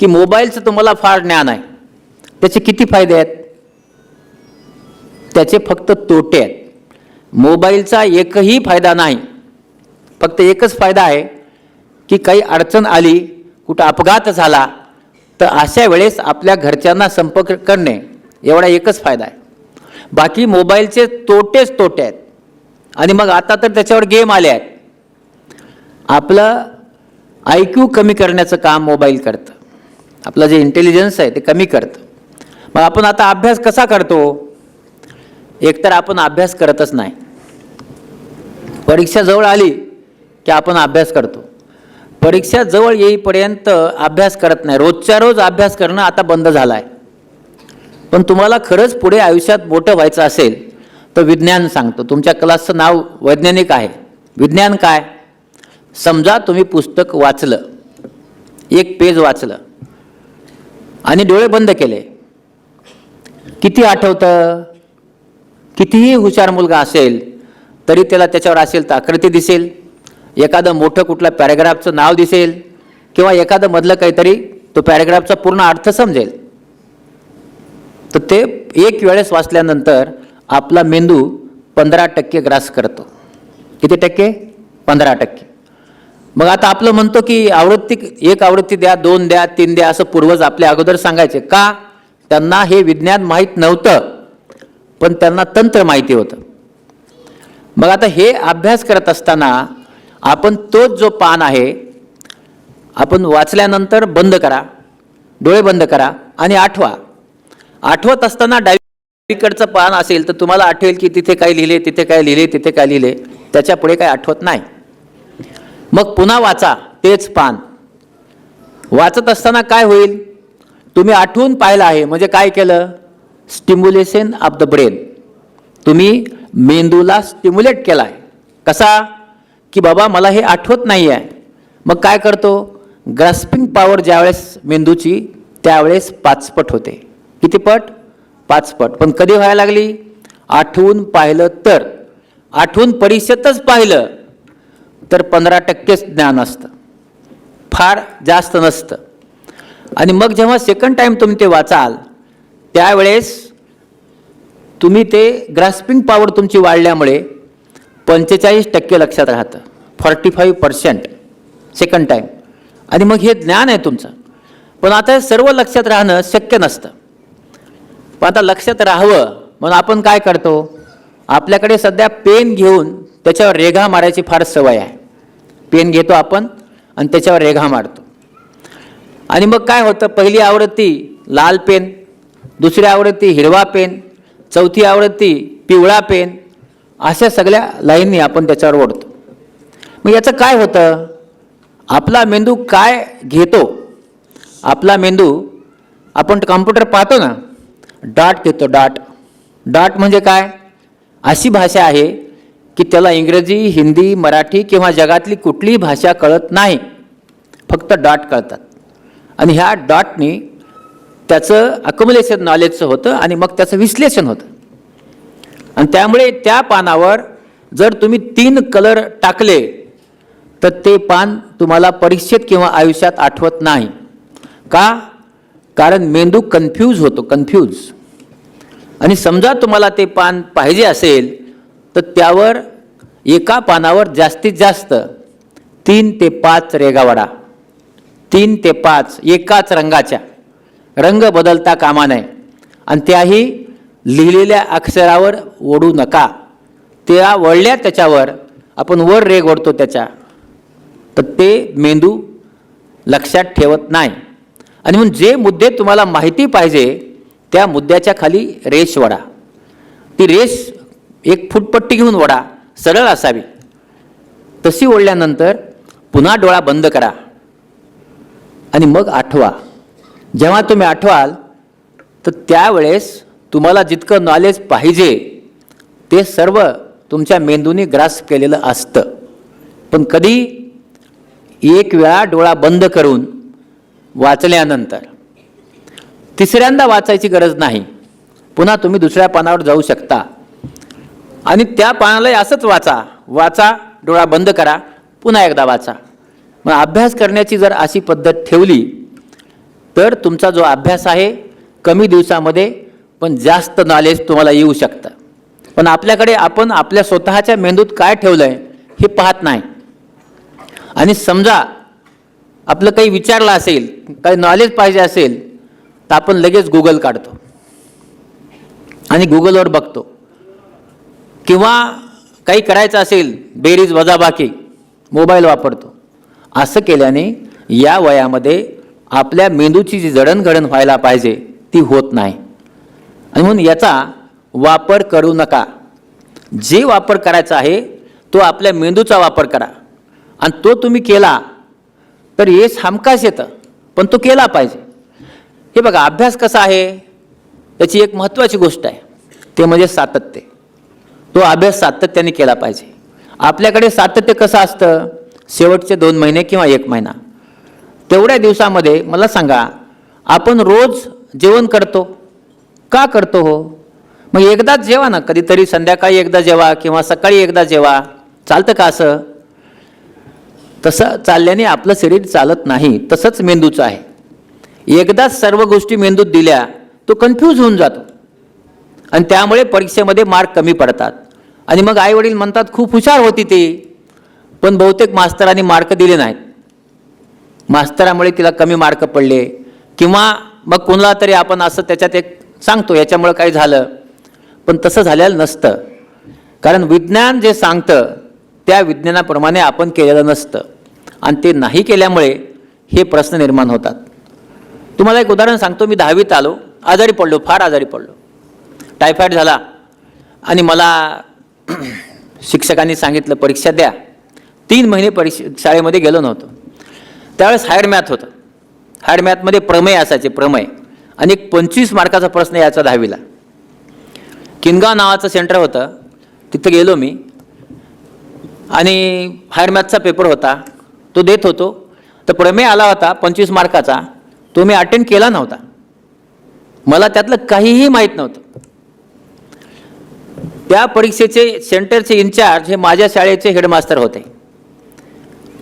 की मोबाईलचं तुम्हाला फार ज्ञान आहे. त्याचे किती फायदे आहेत? त्याचे फक्त तोटे आहेत. मोबाईलचा एकही फायदा नाही. फक्त एकच फायदा आहे की काही अडचण आली कुठं अपघात झाला तर अशा वेळेस आपल्या घरच्यांना संपर्क करणे एवढा एकच फायदा आहे. बाकी मोबाईलचे तोटेच तोटे आहेत. आणि मग आता तर त्याच्यावर गेम आले आहेत. आपलं आय क्यू कमी करण्याचं काम मोबाईल करतं. आपलं जे इंटेलिजन्स आहे ते कमी करतं. मग आपण आता अभ्यास कसा करतो? एकतर आपण अभ्यास करतच नाही. परीक्षा जवळ आली की आपण अभ्यास करतो. परीक्षा जवळ येईपर्यंत अभ्यास करत नाही. रोजच्या रोज अभ्यास करणं आता बंद झालं आहे पण तुम्हाला खरंच पुढे आयुष्यात मोठं व्हायचं असेल तर विज्ञान सांगतो. तुमच्या क्लासचं नाव वैज्ञानिक आहे. विज्ञान काय? समजा तुम्ही पुस्तक वाचलं. एक पेज वाचलं. आणि डोळे बंद केले. किती आठवतं? कितीही हुशार मुलगा असेल तरी त्याला त्याच्यावर असेल तर आकृती दिसेल. एखादं मोठं कुठलं पॅरेग्राफचं नाव दिसेल किंवा एखादं मधलं काहीतरी तो पॅरेग्राफचा पूर्ण अर्थ समजेल. तर ते एक वेळेस वाचल्यानंतर आपला मेंदू पंधरा टक्के ग्रास करतो. किती टक्के? पंधरा टक्के. मग आता आपलं म्हणतो की आवृत्ती एक आवृत्ती द्या दोन द्या तीन द्या असं पूर्वज आपल्या अगोदर सांगायचे. का? त्यांना हे विज्ञान माहीत नव्हतं पण त्यांना तंत्र माहिती होतं. मग आता हे अभ्यास करत असताना आपण तोच जो पान आहे आपण वाचल्यानंतर बंद करा डोळे बंद करा आणि आठवा. आठवत असताना डावीकडचं पान असेल तर तुम्हाला आठवेल की तिथे काय लिहिले तिथे काय लिहिले तिथे काय लिहिले. त्याच्या पुढे काय आठवत नाही. मग पुन्हा वाचा तेच पान. वाचत असताना काय होईल? तुम्ही आठवून पाहिलं आहे म्हणजे काय केलं? स्टिम्युलेशन ऑफ द ब्रेन तुम्ही मेंदूला स्टिम्युलेट केला आहे कसा? की बाबा मला हे आठवत नाही आहे मग काय करतो? ग्रास्पिंग पॉवर ज्यावेळेस मेंदूची त्यावेळेस पाचपट होते. किती पट? पाचपट. पण कधी व्हायला लागली? आठवून पाहिलं तर. आठवून परीक्षेतच पाहिलं. तर पंधरा टक्केच ज्ञान असतं. फार जास्त नसतं. आणि मग जेव्हा सेकंड टाईम तुम्ही ते वाचाल त्यावेळेस तुम्ही ते ग्रास्पिंग पॉवर तुमची वाढल्यामुळे पंचेचाळीस टक्के लक्षात राहतं. Forty five percent second time आणि मग हे ज्ञान आहे तुमचं. पण आता हे सर्व लक्षात राहणं शक्य नसतं. पण आता लक्षात राहावं म्हणून आपण काय करतो? आपल्याकडे सध्या पेन घेऊन त्याच्यावर रेघा मारायची फार सवय आहे. पेन घेतो आपण आणि त्याच्यावर रेघा मारतो. आणि मग काय होतं? पहिली आवृत्ती लाल पेन दुसरी आवृत्ती हिरवा पेन चौथी आवृत्ती पिवळा पेन अशा सगळ्या लाईननी आपण त्याच्यावर ओढतो. मग याचं काय होतं? आपला मेंदू काय घेतो? आपला मेंदू आपण कॉम्प्युटर पाहतो ना डाट घेतो डाट. डाट म्हणजे काय? अशी भाषा आहे की त्याला इंग्रजी हिंदी मराठी किंवा जगातली कुठलीही भाषा कळत नाही. फक्त डॉट कळतात. आणि ह्या डॉटनी त्याचं अकमुलेशन नॉलेजचं होतं आणि मग त्याचं विश्लेषण होतं. आणि त्यामुळे त्या पानावर जर तुम्ही तीन कलर टाकले तर ते पान तुम्हाला परीक्षेत किंवा आयुष्यात आठवत नाही. का? कारण मेंदू कन्फ्यूज होतो कन्फ्यूज आणि समजा तुम्हाला ते पान पाहिजे असेल तर त्यावर एका पानावर जास्तीत जास्त तीन ते पाच रेगावडा तीन ते पाच एकाच रंगाच्या. रंग बदलता कामा नये. आणि त्याही लिहिलेल्या अक्षरावर ओढू नका. त्या वळल्या त्याच्यावर आपण वर रेग ओढतो त्याच्या. तर ते मेंदू लक्षात ठेवत नाही. आणि म्हणून जे मुद्दे तुम्हाला माहिती पाहिजे त्या मुद्द्याच्या खाली रेष वडा ती रेष एक फुटपट्टी घेऊन ओढा सरळ असावी. तशी ओढल्यानंतर पुन्हा डोळा बंद करा. आणि मग आठवा. जेव्हा तुम्ही आठवाल तर त्यावेळेस तुम्हाला जितकं नॉलेज पाहिजे ते सर्व तुमच्या मेंदूने ग्रास केलेलं असतं. पण कधी? एक वेळा डोळा बंद करून वाचल्यानंतर. तिसऱ्यांदा वाचायची गरज नाही. पुन्हा तुम्ही दुसऱ्या पानावर जाऊ शकता. आणि त्या पानाला असंच वाचा. वाचा डोळा बंद करा पुन्हा एकदा वाचा. मग अभ्यास करण्याची जर अशी पद्धत ठेवली तर तुमचा जो अभ्यास आहे कमी दिवसामध्ये पण जास्त नॉलेज तुम्हाला येऊ शकतं. पण आपल्याकडे आपण आपल्या स्वतःच्या मेंदूत काय ठेवलं आहे हे पाहत नाही. आणि समजा आपलं काही विचारलं असेल काही नॉलेज पाहिजे असेल तर आपण लगेच गुगल काढतो. आणि गुगलवर बघतो. किंवा काही करायचं असेल बेरीज वजाबाकी मोबाईल वापरतो. असं केल्याने या वयामध्ये आपल्या मेंदूची जी जडणघडण व्हायला पाहिजे ती होत नाही. आणि म्हणून याचा वापर करू नका. जे वापर करायचा आहे तो आपल्या मेंदूचा वापर करा. आणि तो तुम्ही केला तर यश हमखास येतं पण तो केला पाहिजे. हे बघा अभ्यास कसा आहे? त्याची एक महत्त्वाची गोष्ट आहे. ते म्हणजे सातत्य. तो अभ्यास सातत्याने केला पाहिजे. आपल्याकडे सातत्य कसं असतं? शेवटचे दोन महिने किंवा एक महिना. तेवढ्या दिवसामध्ये मला सांगा आपण रोज जेवण करतो? का करतो हो? मग एकदाच जेवा ना कधीतरी संध्याकाळी एकदा जेवा किंवा सकाळी एकदा जेवा. चालतं का असं? तसं चालल्याने आपलं शरीर चालत नाही तसंच मेंदूचं आहे. एकदाच सर्व गोष्टी मेंदूत दिल्या तो कन्फ्यूज होऊन जातो. आणि त्यामुळे परीक्षेमध्ये मार्क कमी पडतात. आणि मग आईवडील म्हणतात खूप हुशार होती ती पण बहुतेक मास्तरांनी मार्क दिले नाहीत. मास्तरामुळे तिला कमी मार्क पडले. किंवा मग कोणाला तरी आपण असं त्याच्यात एक सांगतो याच्यामुळं काही झालं. पण तसं झालेलं नसतं. कारण विज्ञान जे सांगतं त्या विज्ञानाप्रमाणे आपण केलेलं नसतं. आणि ते नाही केल्यामुळे हे प्रश्न निर्माण होतात. तुम्हाला एक उदाहरण सांगतो मी दहावीत आलो. आजारी पडलो फार आजारी पडलो. टायफॉईड झाला. आणि मला शिक्षकांनी सांगितलं परीक्षा द्या. तीन महिने परीक्षा शाळेमध्ये गेलो नव्हतो. त्यावेळेस हायर मॅथ होतं. हायर मॅथमध्ये प्रमेय असायचे प्रमेय. आणि एक पंचवीस मार्काचा प्रश्न यायचा दहावीला. किनगाव नावाचं सेंटर होतं. तिथं गेलो मी. आणि हायर मॅथचा पेपर होता. तो देत होतो. तर प्रमेय आला होता पंचवीस मार्काचा. तो मी अटेंड केला नव्हता. मला त्यातलं काहीही माहीत नव्हतं. त्या परीक्षेचे सेंटरचे इन्चार्ज हे माझ्या शाळेचे हेडमास्टर होते.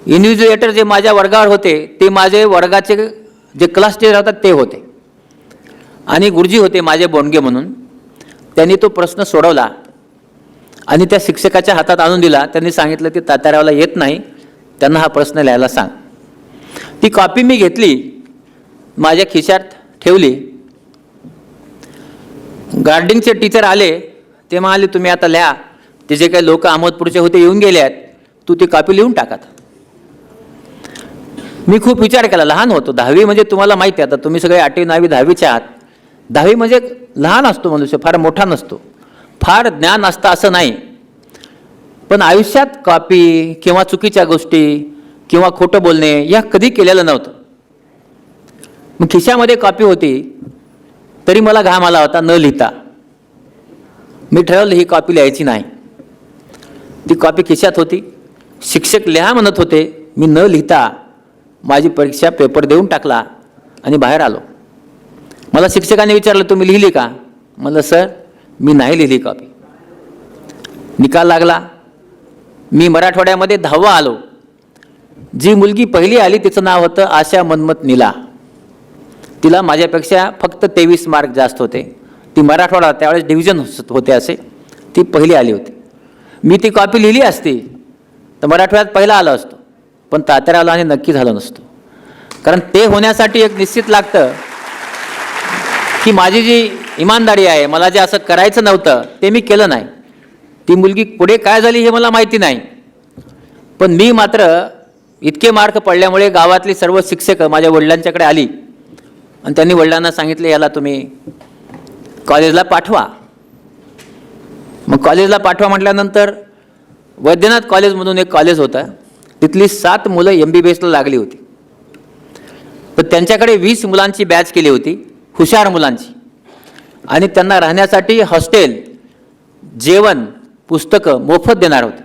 इन्व्हिज्युएटर जे माझ्या वर्गावर होते ते माझे वर्गाचे जे क्लास टीचर होतात ते होते. आणि गुरुजी होते माझे बोंडगे म्हणून. त्यांनी तो प्रश्न सोडवला आणि त्या शिक्षकाच्या हातात आणून दिला. त्यांनी सांगितलं की तात्यारावला येत नाही त्यांना हा प्रश्न लिहायला सांग. ती कॉपी मी घेतली माझ्या खिशात ठेवली. गार्डिंगचे टीचर आले ते म्हणाले तुम्ही आता लिहा ते जे काही लोक अहमदपूरचे होते येऊन गेले आहेत तू ती कॉपी लिहून टाकत मी खूप विचार केला लहान होतो. दहावी म्हणजे तुम्हाला माहिती आहे आता तुम्ही सगळे आठवी नववी दहावीचे आहात. दहावी म्हणजे लहान असतो मनुष्य फार मोठा नसतो. फार ज्ञान असतं असं नाही. पण आयुष्यात कॉपी किंवा चुकीच्या गोष्टी किंवा खोटं बोलणे या कधी केलेलं नव्हतं. मग खिशामध्ये कॉपी होती तरी मला घाम आला होता न लिहिता. मी ठरवलं ही कॉपी लिहायची नाही. ती कॉपी खिशात होती. शिक्षक लिहा म्हणत होते मी न लिहिता माझी परीक्षा पेपर देऊन टाकला आणि बाहेर आलो. मला शिक्षकाने विचारलं तुम्ही लिहिली का? म्हणलं सर मी नाही लिहिली कॉपी निकाल लागला. मी मराठवाड्यामध्ये दहावा आलो. जी मुलगी पहिली आली तिचं नाव होतं आशा मनमत निला. तिला माझ्यापेक्षा फक्त तेवीस मार्क जास्त होते. ती मराठवाडा त्यावेळेस डिव्हिजन होते असे. ती पहिली आली होती. मी ती कॉपी लिहिली असती तर मराठवाड्यात पहिला आलो असतो. पण तात्यारावला आणि नक्की झालं नसतो. कारण ते होण्यासाठी एक निश्चित लागतं की माझी जी इमानदारी आहे मला जे असं करायचं नव्हतं ते मी केलं नाही. ती मुलगी पुढे काय झाली हे मला माहिती नाही. पण मी मात्र इतके मार्क पडल्यामुळे गावातली सर्व शिक्षकं माझ्या वडिलांच्याकडे आली. आणि त्यांनी वडिलांना सांगितले याला तुम्ही कॉलेजला पाठवा. मग कॉलेजला पाठवा म्हटल्यानंतर वैद्यनाथ कॉलेजमधून एक कॉलेज होतं. तिथली सात मुलं एम बी बी एसला लागली होती. तर त्यांच्याकडे वीस मुलांची बॅच केली होती हुशार मुलांची. आणि त्यांना राहण्यासाठी हॉस्टेल जेवण पुस्तकं मोफत देणार होते.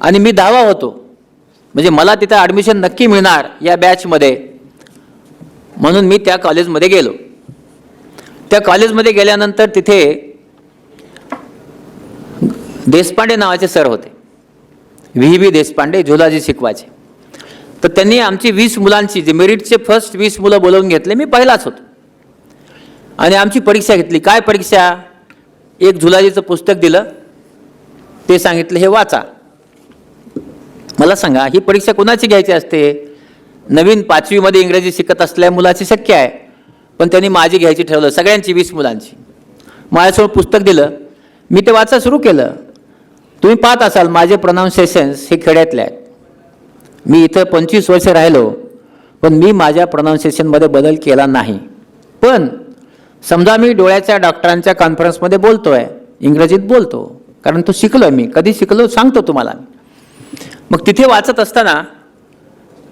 आणि मी दहावा होतो. म्हणजे मला तिथं ॲडमिशन नक्की मिळणार या बॅचमध्ये म्हणून मी त्या कॉलेजमध्ये गेलो. त्या कॉलेजमध्ये गेल्यानंतर तिथे देशपांडे नावाचे सर होते. व्ही बी देशपांडे झुलाजी शिकवायचे तर त्यांनी आमची वीस मुलांची जे मेरिटचे फर्स्ट वीस मुलं बोलवून घेतले मी पहिलाच होतो. आणि आमची परीक्षा घेतली. काय परीक्षा? एक झुलाजीचं पुस्तक दिलं. ते सांगितलं हे वाचा. मला सांगा ही परीक्षा कोणाची घ्यायची असते? नवीन पाचवीमध्ये इंग्रजी शिकत असलेल्या मुलाची शक्य आहे. पण त्यांनी माझी घ्यायची ठरवलं सगळ्यांची वीस मुलांची. माझ्यासमोर पुस्तक दिलं. मी ते वाचा सुरू केलं. तुम्ही पाहत असाल माझे प्रोनाऊन्सिएशन्स हे खेड्यातले आहेत. मी इथं पंचवीस वर्ष राहिलो पण मी माझ्या प्रोनाऊन्सिएशनमध्ये बदल केला नाही. पण समजा मी डोळ्याच्या डॉक्टरांच्या कॉन्फरन्समध्ये बोलतो आहे इंग्रजीत बोलतो कारण तो शिकलो मी. कधी शिकलो सांगतो तुम्हाला मग तिथे वाचत असताना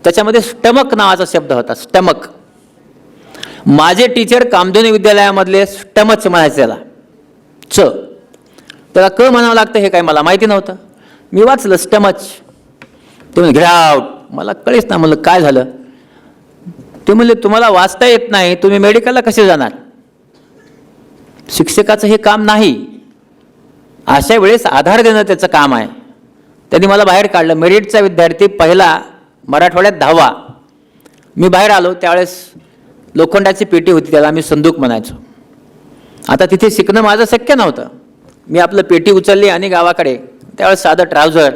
त्याच्यामध्ये स्टमक नावाचा शब्द होता स्टमक. माझे टीचर कामधेनू विद्यालयामधले स्टमच म्हणायचे त्याला. च. त्याला क म्हणावं लागतं हे काय मला माहिती नव्हतं. मी वाचलं स्टमच ते म्हणजे घ्याव मला कळेच ना म्हणलं काय झालं? ते म्हणले तुम्हाला वाचता येत नाही तुम्ही मेडिकलला कसे जाणार? शिक्षकाचं हे काम नाही. अशा वेळेस आधार देणं त्याचं काम आहे. त्यांनी मला बाहेर काढलं. मेरिटचा विद्यार्थी पहिला मराठवाड्यात दहावा. मी बाहेर आलो त्यावेळेस लोखंडाची पेटी होती त्याला आम्ही संदूक म्हणायचो. आता तिथे शिकणं माझं शक्य नव्हतं. मी आपलं पेटी उचलली आणि गावाकडे त्यावेळेस साधं ट्राउझर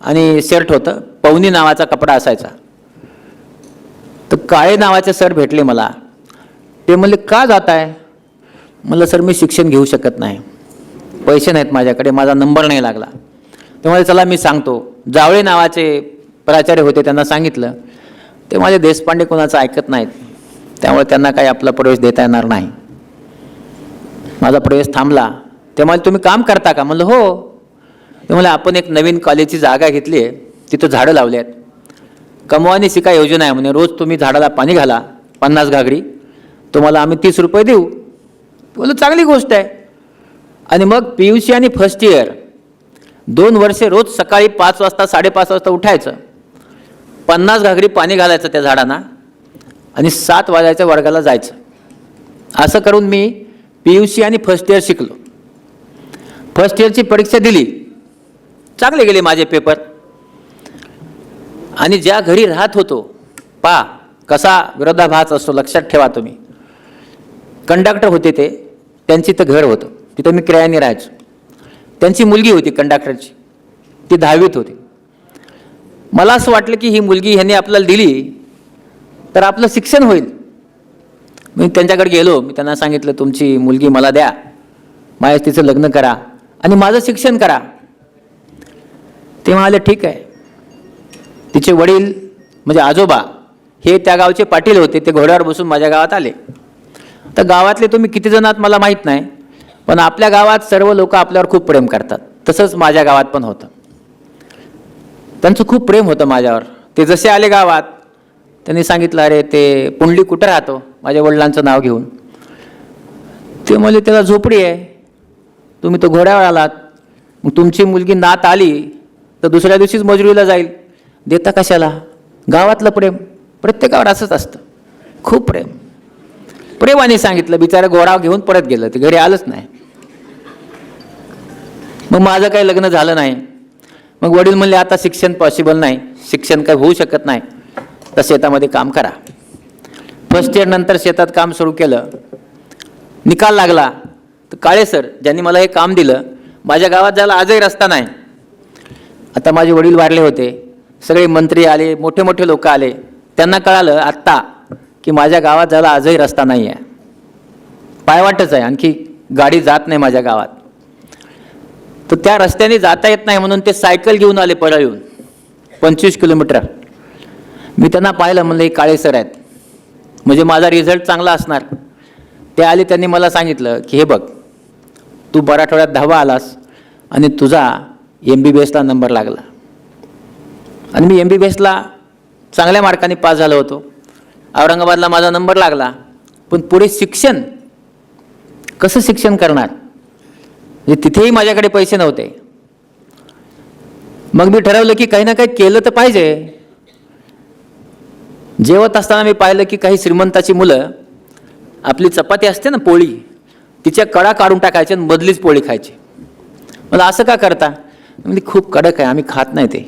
आणि शर्ट होतं पवनी नावाचा कपडा असायचा. तर काळे नावाचे सर भेटले मला. ते म्हणले का जात आहे म्हणलं सर मी शिक्षण घेऊ शकत नाही. पैसे नाहीत माझ्याकडे माझा नंबर नाही लागला. ते चला मी सांगतो. जावळे नावाचे प्राचार्य होते त्यांना सांगितलं. ते माझे देशपांडे कोणाचं ऐकत नाहीत. त्यामुळे त्यांना काही आपला प्रवेश देता येणार नाही. माझा प्रवेश थांबला. ते मला तुम्ही काम करता का? म्हणलं हो. ते मला आपण एक नवीन कॉलेजची जागा घेतली आहे. तिथं झाडं लावली आहेत. कमवानी शिका योजना आहे म्हणे. रोज तुम्ही झाडाला पाणी घाला. पन्नास घागरी. तुम्हाला आम्ही तीस रुपये देऊ. बोललं चांगली गोष्ट आहे. आणि मग पी यू सी आणि फर्स्ट इयर. दोन वर्षे रोज सकाळी पाच वाजता साडेपाच वाजता उठायचं. पन्नास घागरी पाणी घालायचं त्या झाडांना. आणि सात वाजायच्या वर्गाला जायचं. असं करून मी पी यू सी आणि फर्स्ट इयर शिकलो. फर्स्ट इयरची परीक्षा दिली. चांगले गेले माझे पेपर आणि ज्या घरी राहत होतो पा कसा विरोधाभास असतो लक्षात ठेवा तुम्ही. कंडक्टर होते ते. त्यांची तर घर होतं. तिथं मी किरायाने राहायचो. त्यांची मुलगी होती कंडक्टरची ती दहावीत होती. मला असं वाटलं की ही मुलगी ह्यांनी आपल्याला दिली तर आपलं शिक्षण होईल. मी त्यांच्याकडे गेलो मी त्यांना सांगितलं तुमची मुलगी मला द्या. माझ्या तिचं लग्न करा आणि माझं शिक्षण करा. ते म्हणाले ठीक आहे. तिचे वडील म्हणजे आजोबा हे त्या गावचे पाटील होते. ते घोड्यावर बसून माझ्या गावात आले. तर गावातले तुम्ही किती जण आहात मला माहीत नाही पण आपल्या गावात सर्व लोक आपल्यावर खूप प्रेम करतात. तसंच माझ्या गावात पण होतं. त्यांचं खूप प्रेम होतं माझ्यावर. ते जसे आले गावात त्यांनी सांगितलं अरे ते पुंडली कुठं राहतो? माझ्या वडिलांचं नाव घेऊन. ते म्हणजे त्याला झोपडी आहे. तुम्ही तो घोड्यावर आलात. मग तुमची मुलगी नात आली तर दुसऱ्या दिवशीच मजुरीला जाईल. देता कशाला? गावातलं प्रेम प्रत्येकावर असंच असतं. खूप प्रेम. प्रेमाने सांगितलं बिचारा घोडा घेऊन परत गेलं. ते घरी आलंच नाही. मग माझं काही लग्न झालं नाही. मग वडील म्हणले आता शिक्षण पॉसिबल नाही. शिक्षण काही होऊ शकत नाही. तर शेतामध्ये काम करा. फर्स्ट इयर नंतर शेतात काम सुरू केलं. निकाल लागला. तर काळे सर ज्यांनी मला हे काम दिलं माझ्या गावात जायला आजही रस्ता नाही. आता माझे वडील वारले होते. सगळे मंत्री आले मोठे मोठे लोक आले. त्यांना कळालं आत्ता की माझ्या गावात जायला आजही रस्ता नाही आहे पायवाटच आहे आणखी गाडी जात नाही माझ्या गावात. तर त्या रस्त्याने जाता येत नाही म्हणून ते सायकल घेऊन आले परळ येऊन पंचवीस किलोमीटर. मी त्यांना पाहिलं म्हणलं हे काळे सर आहेत. म्हणजे माझा रिझल्ट चांगला असणार. ते आले त्यांनी मला सांगितलं की हे बघ तू मराठवाड्यात दहावा आलास आणि तुझा एम बी बी एसला नंबर लागला. आणि मी एम बी बी एसला चांगल्या मार्काने पास झालो होतो. औरंगाबादला माझा नंबर लागला. पण पुढे शिक्षण कसं शिक्षण करणार? म्हणजे तिथेही माझ्याकडे पैसे नव्हते. मग मी ठरवलं की काही ना काही केलं तर पाहिजे. जेवत असताना मी पाहिलं की काही श्रीमंताची मुलं आपली चपाती असते ना पोळी तिच्या कडा काढून टाकायच्या आणि मधलीच पोळी खायची. मला असं का करता? म्हणजे खूप कडक आहे आम्ही खात नाही ते.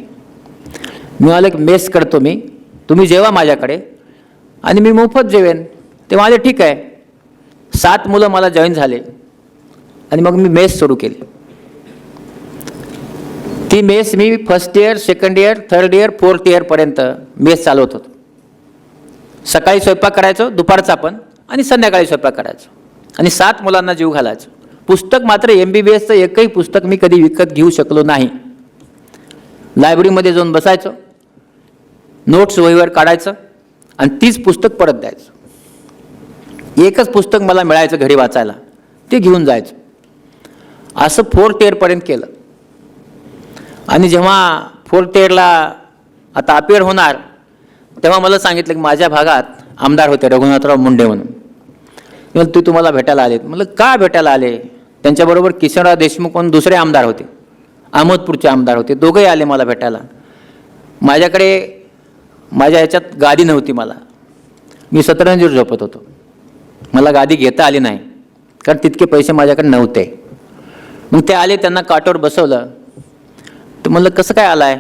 मी मला एक मेस करतो मी तुम्ही जेवा माझ्याकडे आणि मी मोफत जेवेन. ते माझे ठीक आहे. सात मुलं मला जॉईन झाले आणि मग मी मेस सुरू केली. ती मेस मी first year second year third year fourth इयरपर्यंत mess चालवत होतो. सकाळी स्वयंपाक करायचो दुपारचा पण आणि संध्याकाळी स्वयंपाक करायचो. आणि सात मुलांना जीव घालायचो. पुस्तक मात्र एम बी बी एसचं एकही पुस्तक मी कधी विकत घेऊ शकलो नाही. लायब्ररीमध्ये जाऊन बसायचो. नोट्स वहीवर काढायचं आणि तीच पुस्तक परत द्यायचं. एकच पुस्तक मला मिळायचं घरी वाचायला. ते घेऊन जायचं. असं फोर्थ इयरपर्यंत केलं. आणि जेव्हा फोर्थ इयरला आता अपेअर होणार तेव्हा मला सांगितलं की माझ्या भागात आमदार होते रघुनाथराव मुंडे म्हणून. ते तुम्हाला भेटायला आले म्हणलं का भेटायला आले? त्यांच्याबरोबर किशनराव देशमुख म्हणून दुसरे आमदार होते. अहमदपूरचे आमदार होते. दोघंही आले मला भेटायला. माझ्याकडे माझ्या ह्याच्यात गादी नव्हती मला. मी सतरंजीवर झोपत होतो. मला गादी घेता आली नाही. कारण तितके पैसे माझ्याकडे नव्हते. मग ते आले त्यांना काटोर बसवलं. तर म्हणलं कसं काय आलं आहे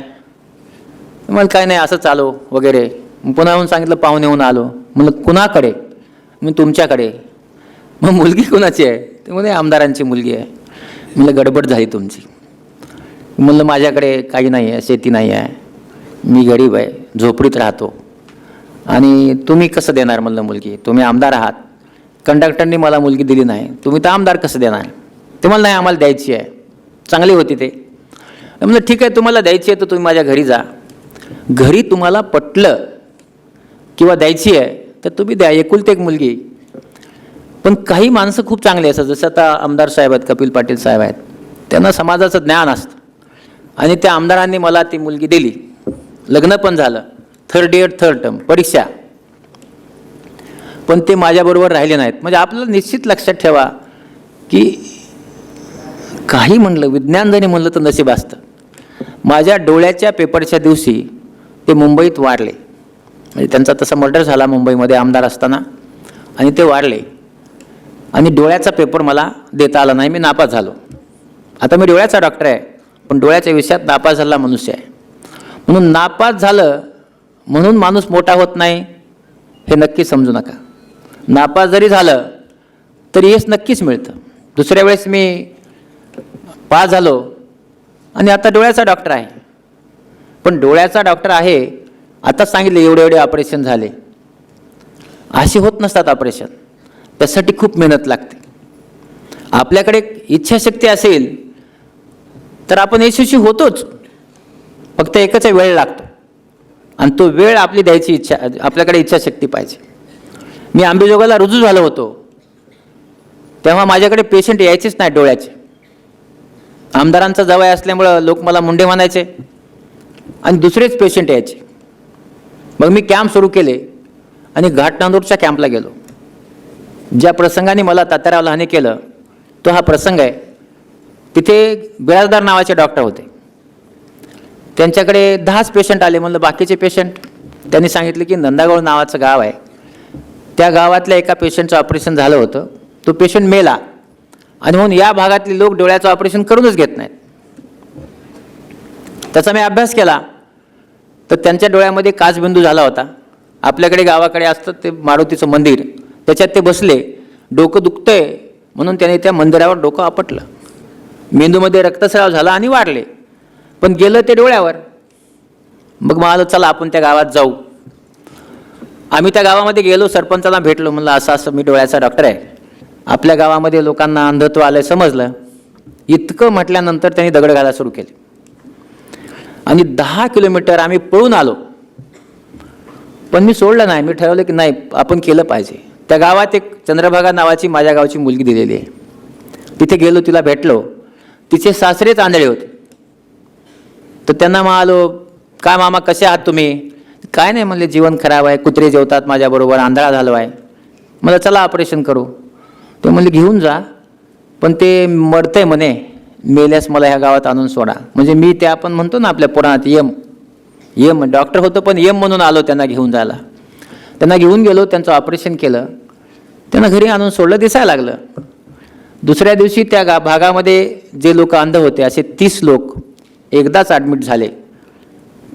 म्हणलं काय नाही असं चालू वगैरे. पुन्हा येऊन सांगितलं पाहुणे येऊन आलो. म्हणलं कुणाकडे? मी तुमच्याकडे. मग मुलगी कुणाची आहे? ते म्हणे आमदारांची मुलगी आहे. म्हणलं गडबड झाली तुमची. म्हणलं माझ्याकडे काही नाही आहे शेती नाही आहे. मी गरीब आहे झोपडीत राहतो. आणि तुम्ही कसं देणार? म्हणलं मुलगी. तुम्ही आमदार आहात. कंडक्टरनी मला मुलगी दिली नाही. तुम्ही तर आमदार कसं देणार? ते मला नाही आम्हाला द्यायची आहे. चांगली होती ते. म्हणलं ठीक आहे तुम्हाला द्यायची आहे तर तुम्ही माझ्या घरी जा. घरी तुम्हाला पटलं किंवा द्यायची आहे तर तुम्ही द्या. एकुलते एक मुलगी. पण काही माणसं खूप चांगली असतात. जसं आता आमदार साहेब आहेत कपिल पाटील साहेब आहेत. त्यांना समाजाचं ज्ञान असतं. आणि त्या आमदारांनी मला ती मुलगी दिली. लग्न पण झालं. थर्ड इयर थर्ड टर्म परीक्षा. पण ते माझ्याबरोबर राहिले नाहीत. म्हणजे आपल्याला निश्चित लक्षात ठेवा की काही म्हणलं विज्ञान जरी म्हणलं तर नशीब असतं. माझ्या डोळ्याच्या पेपरच्या दिवशी ते मुंबईत वारले. म्हणजे त्यांचा तसा मर्डर झाला मुंबईमध्ये आमदार असताना. आणि ते वारले आणि डोळ्याचा पेपर मला देता आला नाही मी नापास झालो. आता मी डोळ्याचा डॉक्टर आहे पण डोळ्याच्या विषयात नापास झाला मनुष्य आहे. म्हणून नापास झालं म्हणून माणूस मोठा होत नाही हे नक्की समजू नका. नापास जरी झालं तरी हेच नक्कीच मिळतं. दुसऱ्या वेळेस मी पास झालो आणि आता डोळ्याचा डॉक्टर आहे. पण डोळ्याचा डॉक्टर आहे आता सांगितले एवढे एवढे ऑपरेशन झाले. असे होत नसतात ऑपरेशन त्यासाठी खूप मेहनत लागते. आपल्याकडे इच्छाशक्ती असेल तर आपण यशस्वी होतोच. फक्त एकच वेळ लागतो. आणि तो वेळ आपली द्यायची इच्छा आपल्याकडे इच्छाशक्ती पाहिजे. मी आंबेजोगाला रुजू झालो होतो. तेव्हा माझ्याकडे पेशंट यायचेच नाही डोळ्याचे. आमदारांचा जवळ असल्यामुळं लोक मला मुंडे म्हणायचे. आणि दुसरेच पेशंट यायचे. मग मी कॅम्प सुरू केले आणि घाटनांदूरच्या कॅम्पला गेलो. ज्या प्रसंगाने मला तात्याराव हानी केलं तो हा प्रसंग आहे. तिथे बिराजदार नावाचे डॉक्टर होते. त्यांच्याकडे दहाच पेशंट आले. म्हणलं बाकीचे पेशंट त्यांनी सांगितले की नंदागोळ नावाचं गाव आहे. त्या गावातल्या एका पेशंटचं ऑपरेशन झालं होतं. तो पेशंट मेला. आणि म्हणून या भागातले लोक डोळ्याचं ऑपरेशन करूनच घेत नाहीत. त्याचा मी अभ्यास केला. तर त्यांच्या डोळ्यामध्ये काचबिंदू झाला होता. आपल्याकडे गावाकडे असतं ते मारुतीचं मंदिर. त्याच्यात ते बसले. डोकं दुखतंय म्हणून त्याने त्या मंदिरावर डोकं आपटलं. मेंदूमध्ये रक्तस्राव झाला आणि वाढले. पण गेलं ते डोळ्यावर. मग मला चला आपण त्या गावात जाऊ. आम्ही त्या गावामध्ये गेलो सरपंचाला भेटलो. म्हणलं असं असं मी डोळ्याचा डॉक्टर आहे. आपल्या गावामध्ये लोकांना अंधत्व आलं समजलं. इतकं म्हटल्यानंतर त्यांनी दगड घालायला सुरू केले. आणि दहा किलोमीटर आम्ही पळून आलो. पण मी सोडलं नाही. मी ठरवलं की नाही आपण केलं पाहिजे. त्या गावात एक चंद्रभागा नावाची माझ्या गावची मुलगी दिलेली आहे. तिथे गेलो तिला भेटलो. तिचे सासरेच आंधळे होते. तर त्यांना म्हणालो आलो काय मामा कसे आहात तुम्ही? काय नाही म्हणले जीवन खराब आहे. कुत्रे जेवतात माझ्याबरोबर आंधळा झालो आहे. मला चला ऑपरेशन करू. ते म्हणले घेऊन जा. पण ते मरतंय म्हणे. मेल्यास मला ह्या गावात आणून सोडा. म्हणजे मी ते आपण म्हणतो ना आपल्या पुराणात यम. यम डॉक्टर होतो पण यम म्हणून आलो त्यांना घेऊन जायला. त्यांना घेऊन गेलो त्यांचं ऑपरेशन केलं. त्यांना घरी आणून सोडलं दिसायला लागलं. दुसऱ्या दिवशी त्या गा भागामध्ये जे लोक अंध होते असे तीस लोक एकदाच ॲडमिट झाले.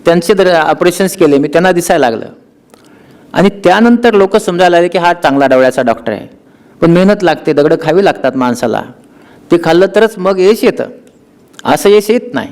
त्यांचे तर ऑपरेशन्स केले मी त्यांना दिसायला लागलं. आणि त्यानंतर लोक समजायला लागले की हा चांगला डोळ्याचा डॉक्टर आहे. पण मेहनत लागते दगडं खावी लागतात माणसाला. ते खाल्लं तरच मग यश येतं. असं यश येत नाही.